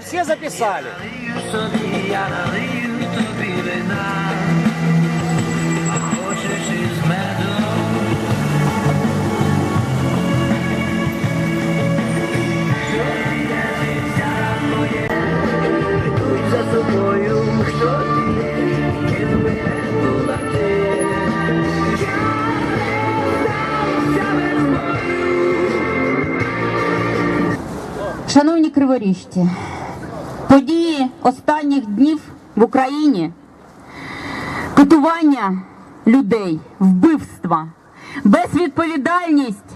Все записали. Шановні криворіжці, події останніх днів в Україні, катування людей, вбивства, безвідповідальність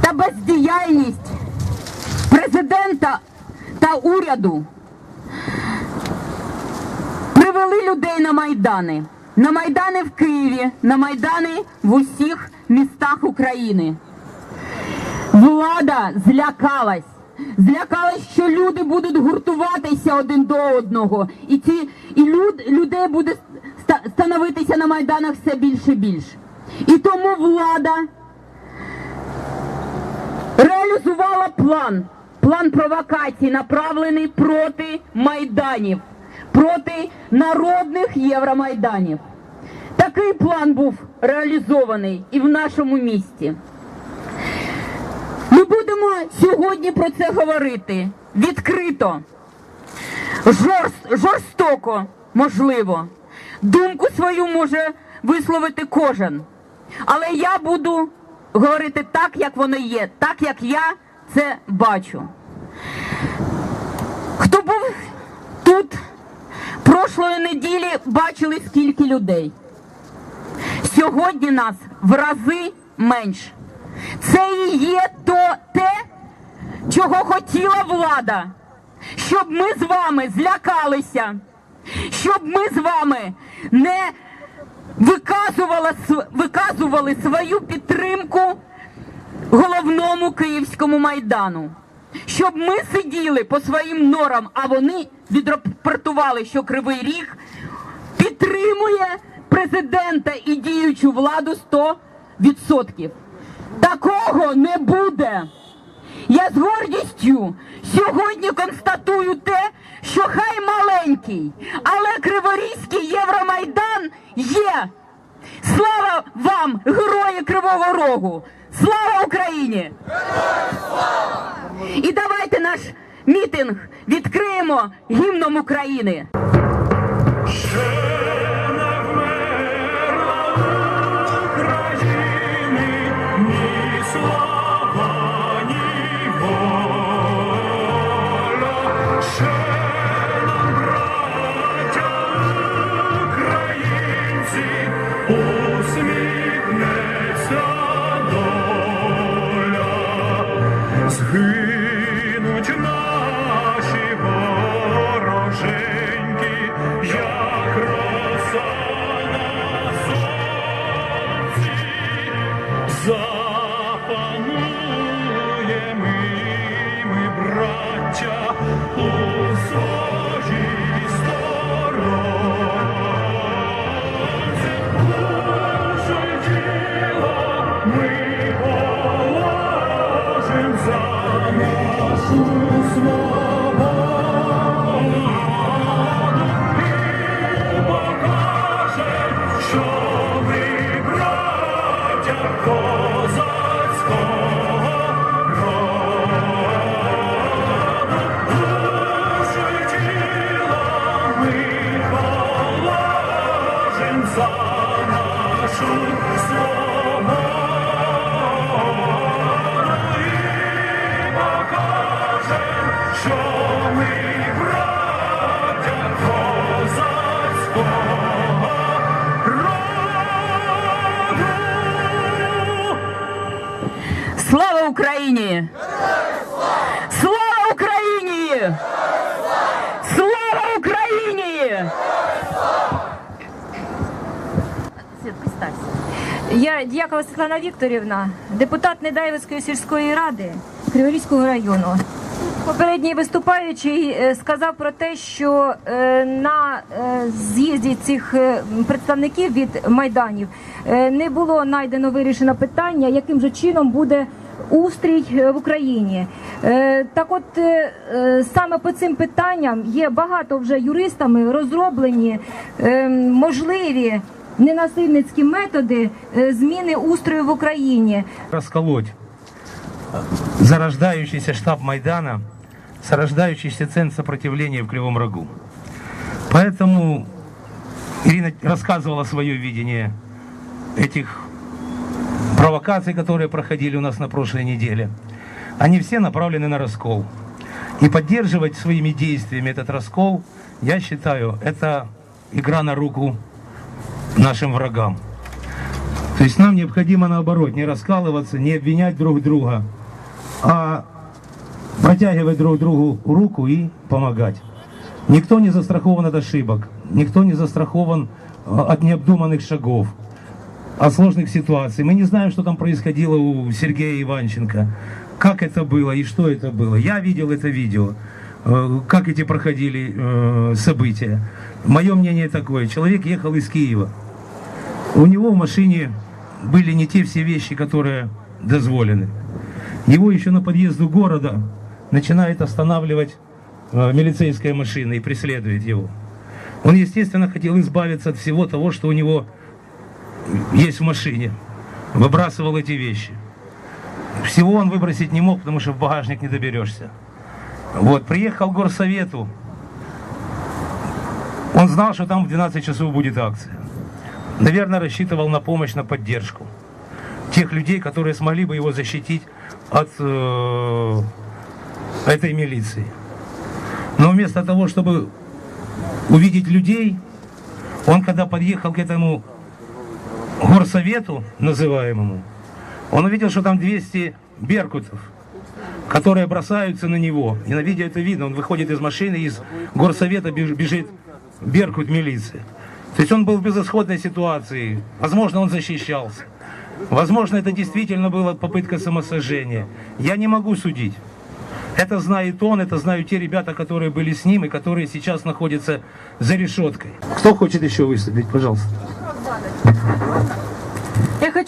та бездіяльність президента та уряду привели людей на майдани. На майдани в Києві, на майдани в усіх містах України. Влада злякалась. Злякалась, що люди будуть гуртуватися один до одного, і ці і люд, людей буде становитися на майданах все більше і більше. І тому влада реалізувала план. План провокацій, направлений проти майданів, проти народних євромайданів. Такий план був реалізований і в нашому місті. Ми будемо сьогодні про це говорити відкрито, жорст, жорстоко, можливо. Думку свою може висловити кожен. Але я буду говорити так, як воно є, так як я це бачу. Хто був тут прошлої неділі, бачили скільки людей. Сьогодні нас в рази менше. Це і є то те, чого хотіла влада, щоб ми з вами злякалися, щоб ми з вами не виказували, виказували свою підтримку головному київському майдану. Щоб ми сиділи по своїм норам, а вони відрапортували, що Кривий Ріг підтримує президента і діючу владу 100%. Такого не буде. Я з гордістю сьогодні констатую те, що хай маленький, але Криворізький Євромайдан є. Слава вам, герої Кривого Рогу! Слава Україні! І давайте наш мітинг відкриємо гімном України. Я Дякова Світлана Вікторівна, депутат Недаєвицької сільської ради Криворізького району. Попередній виступаючий е, сказав про те, що е, на е, з'їзді цих представників від майданів не було знайдено вирішено питання, яким же чином буде устрій в Україні. Так от саме по цим питанням є багато вже юристами розроблені е, можливі ненасильницькі методи е, зміни устрою в Україні. расколоть зарождающийся штаб Майдана, зарождающийся центр сопротивления в Кривом Рогу. Поэтому Ирина рассказывала свое видение этих провокаций, которые проходили у нас на прошлой неделе. Они все направлены на раскол. И поддерживать своими действиями этот раскол, я считаю, это игра на руку нашим врагам. То есть нам необходимо наоборот не раскалываться, не обвинять друг друга, а протягивать друг другу руку и помогать. Никто не застрахован от ошибок, никто не застрахован э, от необдуманных шагов, от сложных ситуаций. Мы не знаем, что там происходило у Сергея Иванченко, как это было и что это было. Я видел это видео, э, как эти проходили э, события. Мое мнение такое, человек ехал из Киева, у него в машине были не те все вещи, которые дозволены. Его еще на подъезду города начинает останавливать э, милицейская машина и преследует его. Он, естественно, хотел избавиться от всего того, что у него есть в машине. Выбрасывал эти вещи. Всего он выбросить не мог, потому что в багажник не доберешься. Вот, приехал к горсовету. Он знал, что там в 12 часов будет акция наверное, рассчитывал на помощь, на поддержку тех людей, которые смогли бы его защитить от э, этой милиции. Но вместо того, чтобы увидеть людей, он когда подъехал к этому горсовету называемому, он увидел, что там 200 беркутов, которые бросаются на него. И на видео это видно. Он выходит из машины, из горсовета беж- бежит беркут милиции. То есть он был в безысходной ситуации. Возможно, он защищался. Возможно, это действительно была попытка самосожжения. Я не могу судить. Это знает он, это знают те ребята, которые были с ним и которые сейчас находятся за решеткой. Кто хочет еще выступить, пожалуйста?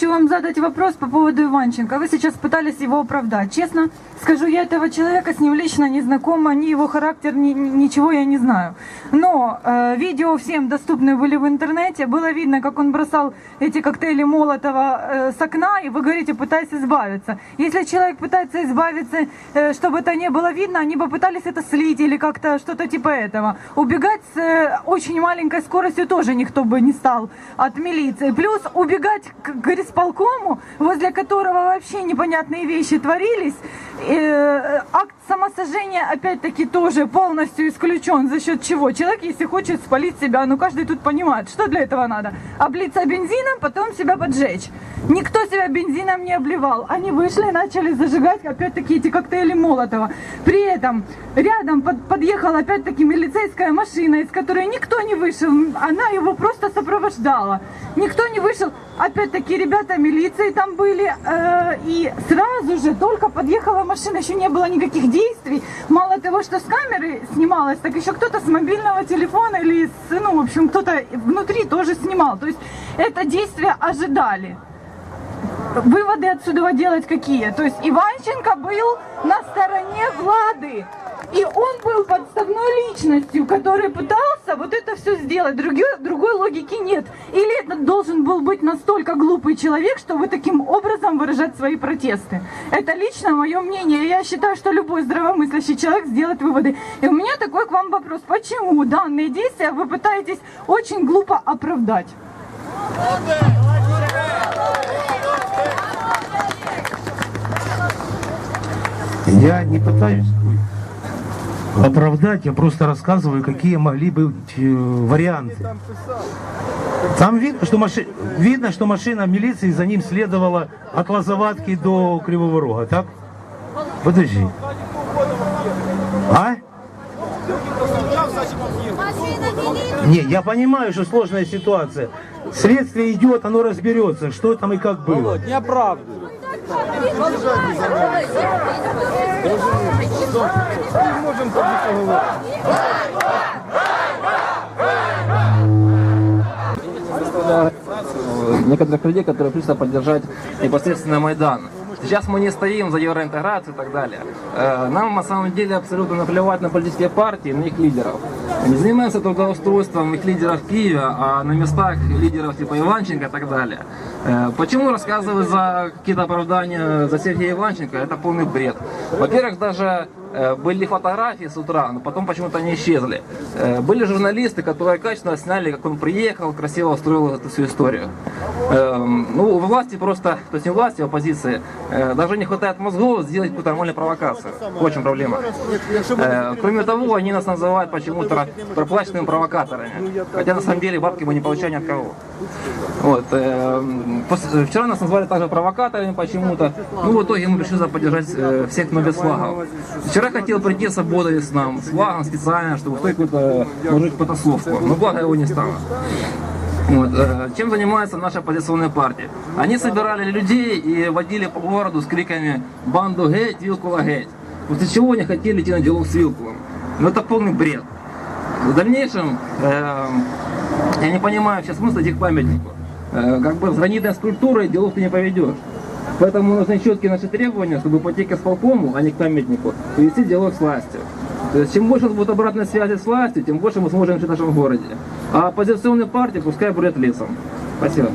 Хочу вам задать вопрос по поводу Иванченко. Вы сейчас пытались его оправдать. Честно скажу, я этого человека с ним лично не знакома, ни его характер, ни, ни- ничего я не знаю. Но э, видео всем доступны были в интернете. Было видно, как он бросал эти коктейли Молотова э, с окна, и вы говорите, пытаясь избавиться. Если человек пытается избавиться, э, чтобы это не было видно, они бы пытались это слить или как-то что-то типа этого. Убегать с э, очень маленькой скоростью тоже никто бы не стал от милиции. Плюс убегать к горисполкому, возле которого вообще непонятные вещи творились. Э, акт самосожжения опять-таки тоже полностью исключен. За счет чего? Человек, если хочет спалить себя, ну каждый тут понимает, что для этого надо. Облиться бензином, потом себя поджечь. Никто себя бензином не обливал. Они вышли и начали зажигать опять-таки эти коктейли Молотова. При этом рядом под- подъехала опять-таки милицейская машина, из которой никто не вышел. Она его просто сопровождала. Никто не вышел. Опять-таки ребята милиции там были. э, и сразу же только подъехала машина, еще не было никаких действий. Мало того, что с камеры снималось, так еще кто-то с мобильного телефона или с, ну, в общем, кто-то внутри тоже снимал. То есть это действие ожидали выводы отсюда делать какие? То есть Иванченко был на стороне влады. И он был подставной личностью, который пытался вот это все сделать. Другой, другой логики нет. Или это должен был быть настолько глупый человек, чтобы таким образом выражать свои протесты. Это лично мое мнение. Я считаю, что любой здравомыслящий человек сделает выводы. И у меня такой к вам вопрос. Почему данные действия вы пытаетесь очень глупо оправдать? Я не пытаюсь оправдать, я просто рассказываю, какие могли быть э, варианты. Там видно, что маши... видно, что машина милиции за ним следовала от Лозоватки до Кривого Рога, так? Подожди. А? Не, я понимаю, что сложная ситуация. Следствие идет, оно разберется, что там и как было. Не оправдывай. Некоторых людей, которые пришли поддержать непосредственно Майдан. Сейчас мы не стоим за евроинтеграцию и так далее. Э, Нам на самом деле абсолютно наплевать на политические партии, на их лидеров. Не занимаемся трудоустройством их лидеров в Киеве, а на местах лидеров типа Иванченко и так далее. Э, Почему рассказывать за какие-то оправдания за Сергея Иванченко? Это полный бред. Во-первых, даже э, были фотографии с утра, но потом почему-то они исчезли. Э, Были журналисты, которые качественно сняли, как он приехал, красиво устроил эту всю историю. Эм, Ну, у власти просто, то есть не власти, а оппозиции, э, даже не хватает мозгов сделать какую-то нормальную провокацию. Вот в чем проблема. Э, Кроме того, они нас называют почему-то проплаченными провокаторами. Хотя на самом деле бабки мы не получаем ни от кого. Вот. э, Вчера нас назвали также провокаторами почему-то. Ну, в итоге мы решили поддержать э, всех, кто без флагов. Вчера хотел прийти с свободой с нам, с флагом специально, чтобы устроить какую-то, может потасовку. Но благо его не стало. Вот, э, чем занимается наша оппозиционная партия? Они собирали людей и водили по городу с криками «Банду геть, Вилкула геть!» После чего они хотели идти на диалог с Вилкулом. Но это полный бред. В дальнейшем, э, я не понимаю вообще смысла этих памятников. Э, как бы с гранитной скульптурой диалог ты не поведешь. Поэтому нужны четкие наши требования, чтобы пойти к исполкому, а не к памятнику, и вести диалог с властью. То есть, чем больше будет обратной связи с властью, тем больше мы сможем жить в нашем городе. А оппозиционные партии пускай будут лесом. Спасибо.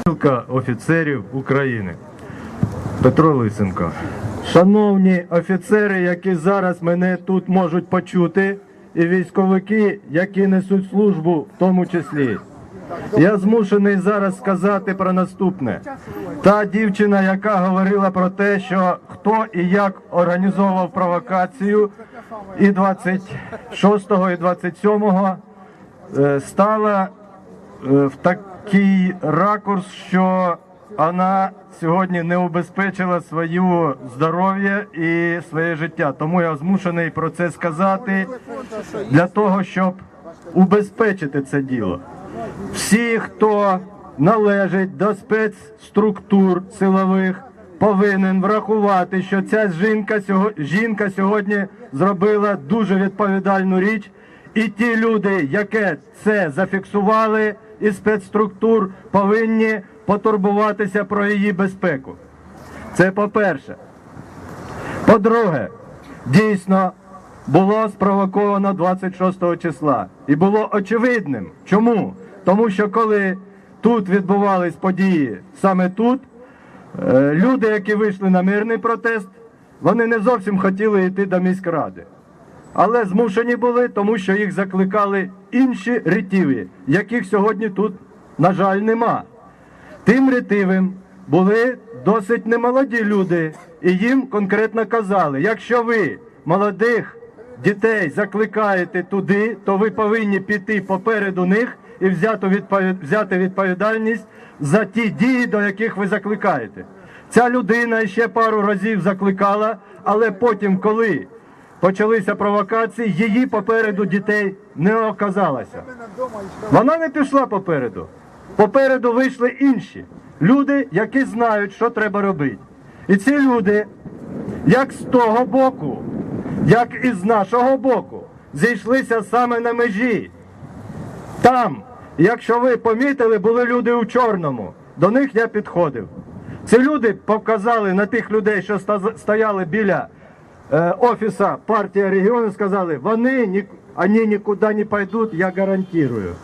Спілка офіцерів України. Петро Лисенко. Шановні офіцери, які зараз мене тут можуть почути, І військовики, які несуть службу в тому числі. Я змушений зараз сказати про наступне. Та дівчина, яка говорила про те, що хто і як організовував провокацію, і 26-го, і 27-го е, стала е, в такий ракурс, що вона сьогодні не убезпечила своє здоров'я і своє життя. Тому я змушений про це сказати для того, щоб убезпечити це діло. Всі, хто належить до спецструктур силових, повинен врахувати, що ця жінка, жінка сьогодні зробила дуже відповідальну річ. І ті люди, які це зафіксували із спецструктур, повинні потурбуватися про її безпеку. Це по-перше. По-друге, дійсно було спровоковано 26 числа. І було очевидним. Чому? Тому що коли тут відбувались події, саме тут, е, люди, які вийшли на мирний протест, вони не зовсім хотіли йти до міськради. Але змушені були, тому що їх закликали інші ретіві, яких сьогодні тут, на жаль, нема. Тим ретивим були досить немолоді люди, і їм конкретно казали: якщо ви молодих дітей закликаєте туди, то ви повинні піти попереду них і взяти, відповідальність за ті дії, до яких ви закликаєте. Ця людина ще пару разів закликала, але потім, коли почалися провокації, її попереду дітей не оказалося. Вона не пішла попереду. Попереду вийшли інші люди, які знають, що треба робити. І ці люди, як з того боку, як і з нашого боку, зійшлися саме на межі. Там, якщо ви помітили, були люди у чорному. До них я підходив. Ці люди показали на тих людей, що стояли біля е, офіса партії регіону, сказали, вони, ні, вони нікуди не пойдуть, я гарантую.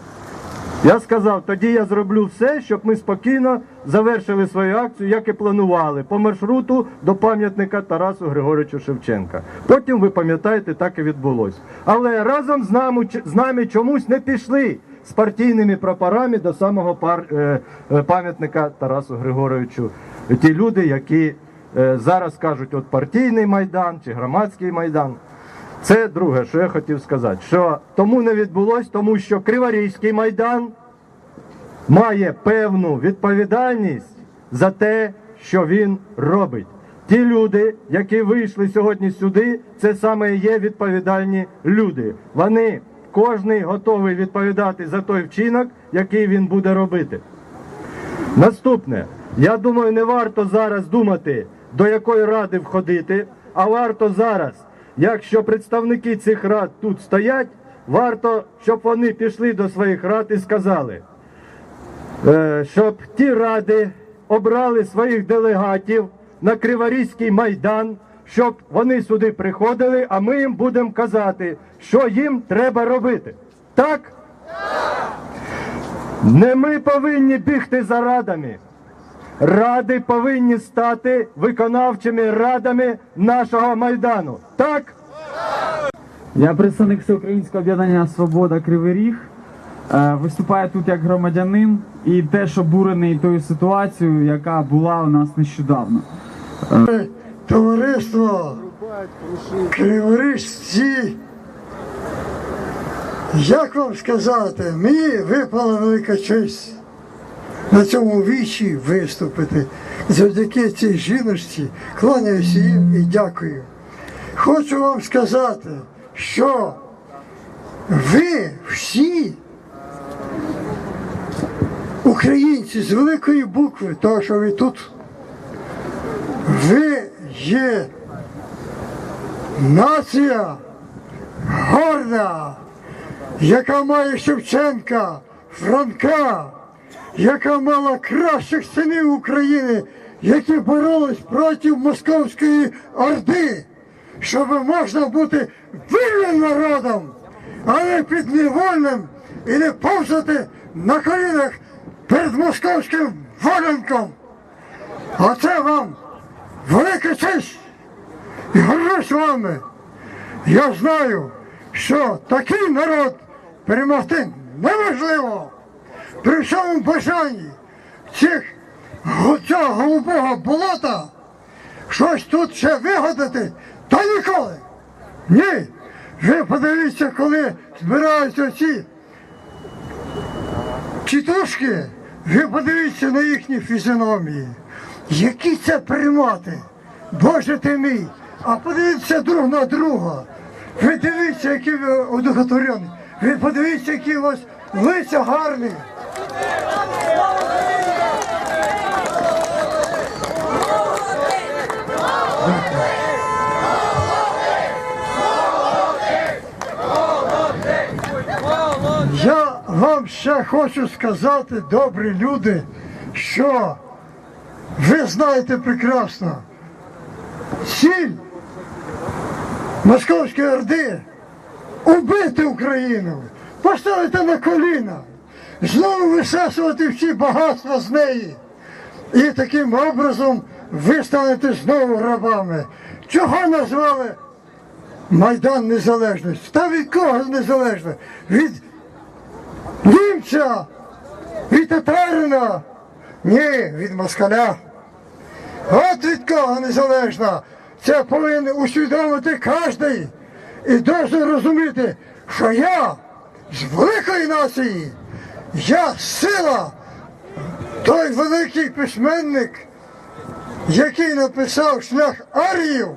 Я сказав, тоді я зроблю все, щоб ми спокійно завершили свою акцію, як і планували, по маршруту до пам'ятника Тарасу Григоровичу Шевченка. Потім, ви пам'ятаєте, так і відбулося. Але разом з нами, з нами чомусь не пішли з партійними прапорами до самого пар, е, е, пам'ятника Тарасу Григоровичу. Ті люди, які е, зараз кажуть, от партійний майдан чи громадський майдан. Це друге, що я хотів сказати, що тому не відбулось, тому що Криворізький майдан має певну відповідальність за те, що він робить. Ті люди, які вийшли сьогодні сюди, це саме є відповідальні люди. Вони кожний готовий відповідати за той вчинок, який він буде робити. Наступне, я думаю, не варто зараз думати, до якої ради входити, а варто зараз, якщо представники цих рад тут стоять, варто, щоб вони пішли до своїх рад і сказали, е, щоб ті ради, обрали своїх делегатів на Криворізький майдан, щоб вони сюди приходили, а ми їм будемо казати, що їм треба робити. Так? Не ми повинні бігти за радами. Ради повинні стати виконавчими радами нашого майдану. Так? Я представник Всеукраїнського об'єднання Свобода Кривий Ріг. Е, Виступаю тут як громадянин і теж обурений тою ситуацією, яка була у нас нещодавно. Товариство Криворіжці, як вам сказати, мені випала велика честь на цьому вічі виступити. Завдяки цій жіночці кланяюся їм і дякую. Хочу вам сказати, що ви всі українці з великої букви, того, що ви тут ви є нація горда, яка має Шевченка, Франка, яка мала кращих синів України, які боролись проти московської орди, щоб можна бути вільним народом, а не підневольним і не повзати на колінах перед московським воленком. А це вам велика честь і горжусь вами. Я знаю, що такий народ перемогти неможливо. При всьому бажанні цих цього голубого болота щось тут ще вигадати, та ніколи. Ні. Ви подивіться, коли збираються ці Тітушки, ви подивіться на їхні фізіономії. Які це примати? Боже ти мій! А подивіться друг на друга. Ви дивіться, які ви одухотворені. Ви подивіться, які у вас лиця гарні. Я вам ще хочу сказати, добрі люди, що ви знаєте прекрасно, ціль Московської Орди убити Україну, поставити на коліна, знову висасувати всі багатства з неї. І таким образом ви станете знову рабами. Чого назвали Майдан Незалежності? Та від кого незалежно? Від німця, від татарина, ні, від москаля. От від кого незалежно. Це повинен усвідомити кожен і дуже розуміти, що я з великої нації, я сила, той великий письменник, який написав шлях Аріїв,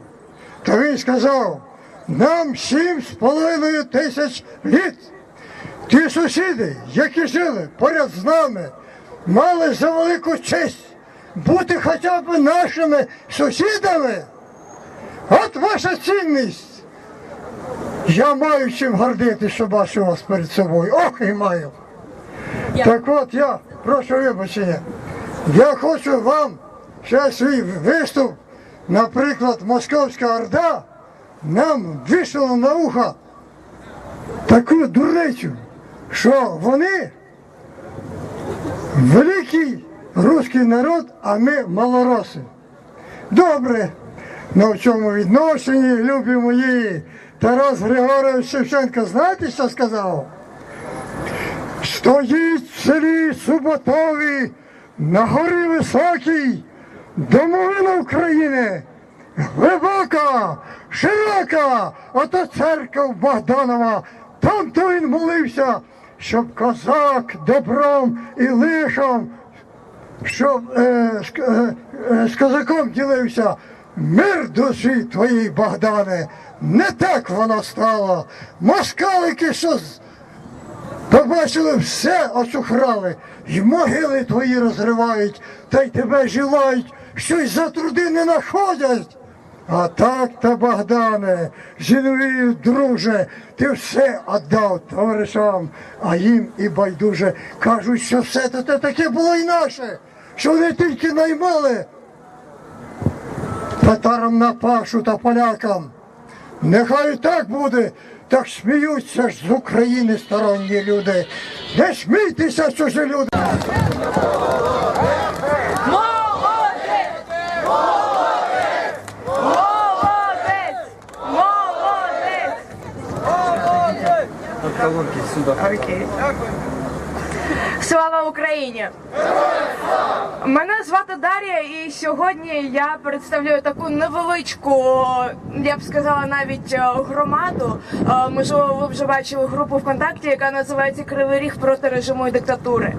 то він сказав, нам сім з половиною тисяч літ. Ті сусіди, які жили поряд з нами, мали за велику честь бути хоча б нашими сусідами. От ваша цінність. Я маю чим гордити, що бачу вас перед собою. Ох, і маю. Так от я прошу вибачення. Я хочу вам ще свій виступ, наприклад, Московська Орда нам вийшла на ухо таку дурницю, що вони великий руський народ, а ми малороси. Добре, на в чому відношенні, любі мої, Тарас Григорович Шевченко, знаєте, що сказав? Стоїть в селі Суботові на горі високій, домовина України, глибока, широка, ото церква Богданова, там то він молився, щоб козак добром і лихом, щоб е, е, е, з козаком ділився. Мир душі твоїй, Богдане, не так воно стало. Москалики, що з- Побачили все, очухрали, і могили твої розривають, та й тебе жилають, щось за труди не находять. А так та Богдане, Зіновію, друже, ти все віддав товаришам, а їм і байдуже кажуть, що все те таке було і наше. що вони тільки наймали татарам на пашу та полякам. Нехай так буде, так сміються ж з України сторонні люди. Не смійтеся, чужі люди. Слава Україні! Мене звати Дар'я, і сьогодні я представляю таку невеличку, я б сказала, навіть е, громаду. Е, Можливо, ви вже бачили групу ВКонтакті, яка називається Кривий Ріг проти режиму і диктатури.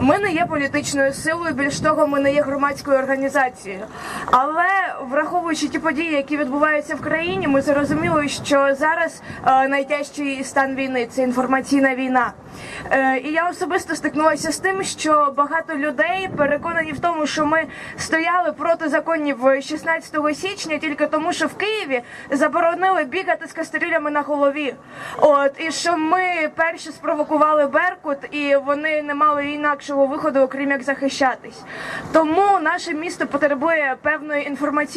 Ми не є політичною силою, більш того, ми не є громадською організацією. Але враховуючи ті події, які відбуваються в країні, ми зрозуміли, що зараз е, найтяжчий стан війни це інформаційна війна. Е, І я особисто стикнулася з тим, що багато людей переконані в тому, що ми стояли проти законів 16 січня тільки тому, що в Києві заборонили бігати з кастрюлями на голові. От і що ми перші спровокували Беркут, і вони не мали інакшого виходу, окрім як захищатись. Тому наше місто потребує певної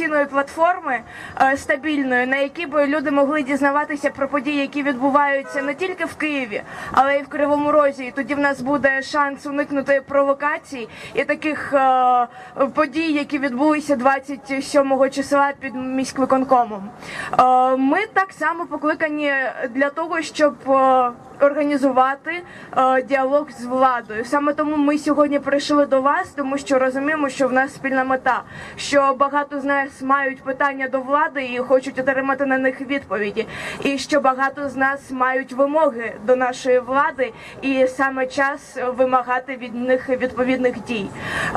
інформаційної платформи е, стабільної, на якій би люди могли дізнаватися про події, які відбуваються не тільки в Києві, але й в Кривому Розі. І тоді в нас буде шанс уникнути провокацій і таких е, подій, які відбулися 27 числа під міськвиконкомом. Е, ми так само покликані для того, щоб організувати е, діалог з владою. Саме тому ми сьогодні прийшли до вас, тому що розуміємо, що в нас спільна мета, що багато з нас мають питання до влади і хочуть отримати на них відповіді, і що багато з нас мають вимоги до нашої влади, і саме час вимагати від них відповідних дій.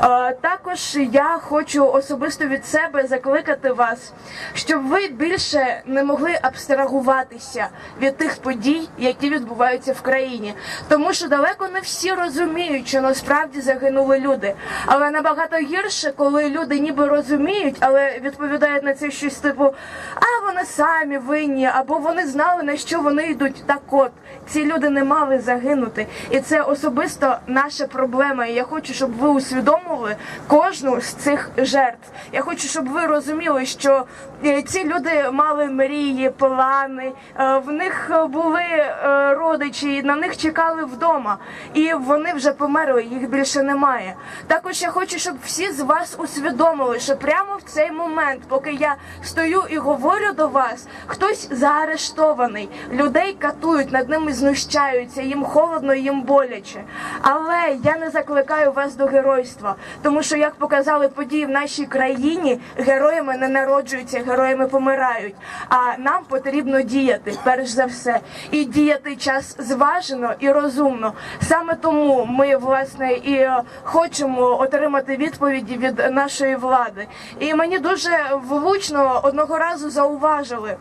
Е, Також я хочу особисто від себе закликати вас, щоб ви більше не могли абстрагуватися від тих подій, які відбуваються в країні, тому що далеко не всі розуміють, що насправді загинули люди. Але набагато гірше, коли люди ніби розуміють, але відповідають на це щось типу: а вони самі винні, або вони знали на що вони йдуть. Так от ці люди не мали загинути, і це особисто наша проблема. І я хочу, щоб ви усвідомили кожну з цих жертв. Я хочу, щоб ви розуміли, що е, ці люди мали мрії, плани, е, в них були е, родичі, на них чекали вдома, і вони вже померли, їх більше немає. Також я хочу, щоб всі з вас усвідомили, що прямо в цей момент, поки я стою і говорю до вас, хтось заарештований, людей катують, над ними знущаються, їм холодно, їм боляче. Але я не закликаю вас до геройства, тому що, як показали події в нашій країні, героями не народжуються, героями помирають. А нам потрібно діяти, перш за все, і діяти час зважено і розумно. Саме тому ми власне і е, хочемо отримати відповіді від нашої влади. І мені дуже влучно одного разу зауважили,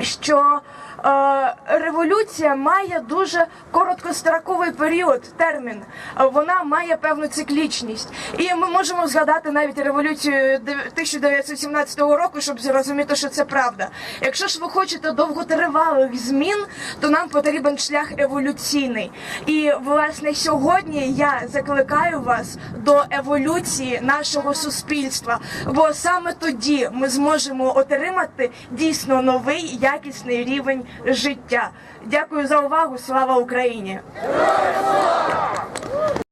що революція має дуже короткостроковий період, термін. Е, Вона має певну циклічність. І ми можемо згадати навіть революцію дев- 1917 року, щоб зрозуміти, що це правда. Якщо ж ви хочете довготривалих змін, то нам потрібен шлях еволюційний. І власне сьогодні я закликаю вас до еволюції нашого суспільства, бо саме тоді ми зможемо отримати дійсно новий якісний рівень життя. Дякую за увагу. Слава Україні!